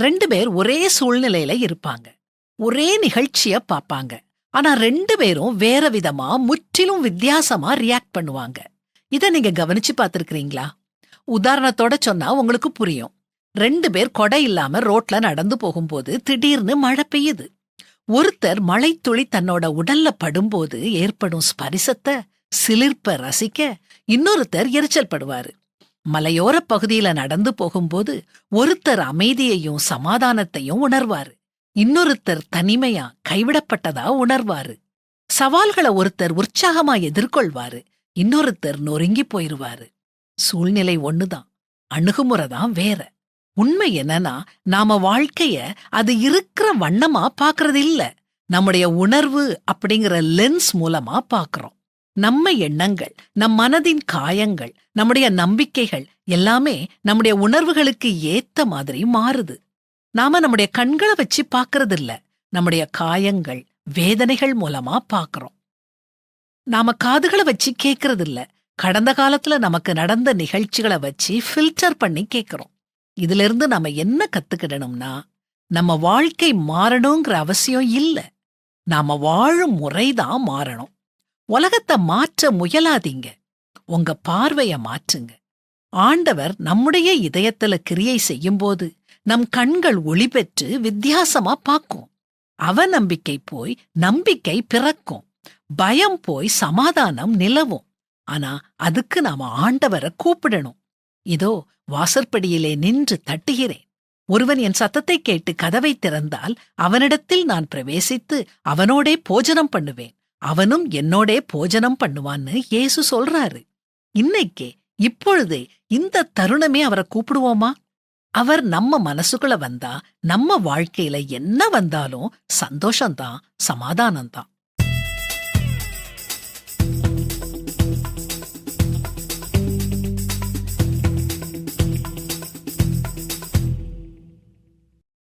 ரெண்டு பேர் ஒரே சூழ்நிலையில இருப்பாங்க. ஒரே நிகழ்ச்சிய பாப்பாங்க. ஆனா ரெண்டு பேரும் வேற விதமா முற்றிலும் வித்தியாசமா ரியாக்ட் பண்ணுவாங்க. இத நீங்க கவனிச்சு பார்த்திருக்கிறீங்களா? உதாரணத்தோட சொன்னா உங்களுக்கு புரியும். ரெண்டு பேர் கொடை இல்லாம ரோட்ல நடந்து போகும்போது திடீர்னு மழை பெய்யுது. ஒருத்தர் மழைத்துளி தன்னோட உடல்ல படும்போது ஏற்படும் ஸ்பரிசத்தை சிலிர்ப்ப ரசிக்க இன்னொருத்தர் எரிச்சல் படுவாரு. மலையோரப் பகுதியில நடந்து போகும்போது ஒருத்தர் அமைதியையும் சமாதானத்தையும் உணர்வாரு. இன்னொருத்தர் தனிமையா கைவிடப்பட்டதா உணர்வாரு. சவால்களை ஒருத்தர் உற்சாகமா எதிர்கொள்வாரு. இன்னொருத்தர் நொறுங்கி போயிருவாரு. சூழ்நிலை ஒண்ணுதான் அணுகுமுறை தான் வேற. உண்மை என்னன்னா நாம வாழ்க்கைய அது இருக்கிற வண்ணமா பாக்குறது இல்ல. நம்முடைய உணர்வு அப்படிங்கிற லென்ஸ் மூலமா பாக்குறோம். நம்ம எண்ணங்கள் நம் மனதின் காயங்கள் நம்முடைய நம்பிக்கைகள் எல்லாமே நம்முடைய உணர்வுகளுக்கு ஏத்த மாதிரி மாறுது. நாம நம்முடைய கண்களை வச்சு பாக்குறது இல்ல நம்முடைய காயங்கள் வேதனைகள் மூலமா பாக்குறோம் நாம காதுகளை வச்சு கேக்குறது இல்ல கடந்த காலத்துல நமக்கு நடந்த நிகழ்ச்சிகளை வச்சு ஃபில்டர் பண்ணி கேக்குறோம். இதுல இருந்து நாம என்ன கத்துக்கிடணும்னா நம்ம வாழ்க்கை மாறணுங்கிற அவசியம் இல்ல. நாம வாழும் முறைதான் மாறணும். உலகத்தை மாற்ற முயலாதீங்க. உங்க பார்வைய மாற்றுங்க. ஆண்டவர் நம்முடைய இதயத்துல கிரியை செய்யும்போது நம் கண்கள் ஒளி பெற்று வித்தியாசமா பார்க்கும். அவநம்பிக்கை போய் நம்பிக்கை பிறக்கும். பயம் போய் சமாதானம் நிலவும். ஆனா அதுக்கு நாம ஆண்டவரை கூப்பிடணும். இதோ வாசற்படியிலே நின்று தட்டுகிறேன். ஒருவன் என் சத்தத்தை கேட்டு கதவை திறந்தால் அவனிடத்தில் நான் பிரவேசித்து அவனோடே போஜனம் பண்ணுவேன். அவனும் என்னோடே போஜனம் பண்ணுவான்னு இயேசு சொல்றாரு. இன்னைக்கே இப்பொழுதே இந்த தருணமே அவரை கூப்பிடுவோமா? அவர் நம்ம மனசுக்குள்ள வந்தா நம்ம வாழ்க்கையில என்ன வந்தாலும் சந்தோஷம்தான் சமாதானம்தான்.